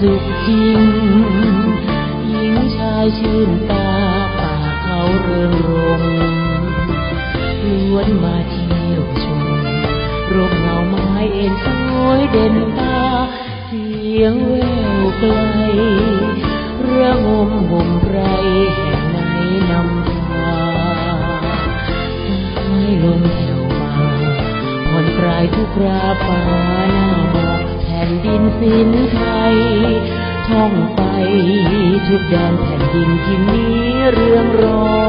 สุขจริง หญิงชายชื่นตาป่าเขาเริงรมล้วนมาเที่ยวชมร่มเงาไม้เอ็นสวยเด่นตา เสียงแววไกล เระงมห่มไรแห่งไหนนำทางไม่ลมแผ่วมาผ่อนคลายทุกราฟ้าหน้ามองแผ่นดินสินไทย ท่องไปทุกแดนแผ่นดินที่มีเรื่องรอ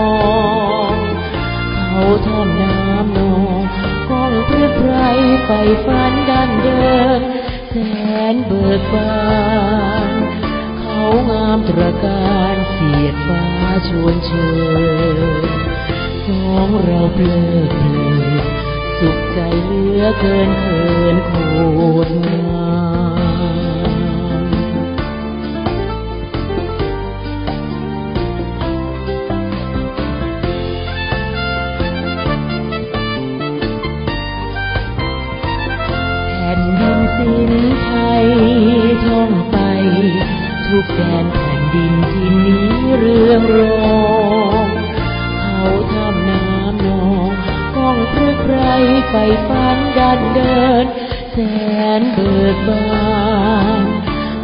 งเขาท่อมน้ำนองกองเพื่อใครไฟฝันดันเดินแสนเบิกบานเขางามตระการเสียดฟ้าชวนเชิญสองเราเพลิดเพลินสุขใจเหลือเกินเขินโคต สินไทยท่องไป ทุกแดนแผ่นดินที่นี้เรื่องรองเขาทำน้ำนองก้องเพื่อใครไฟฝันดันเดิน แสนเบิกบาน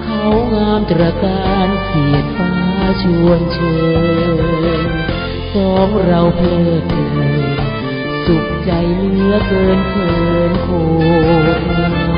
เขางามตระการเสียดฟ้าชวนเชิญสองเราเพลิดเพลินสุขใจเหลือเกินเขินโคตร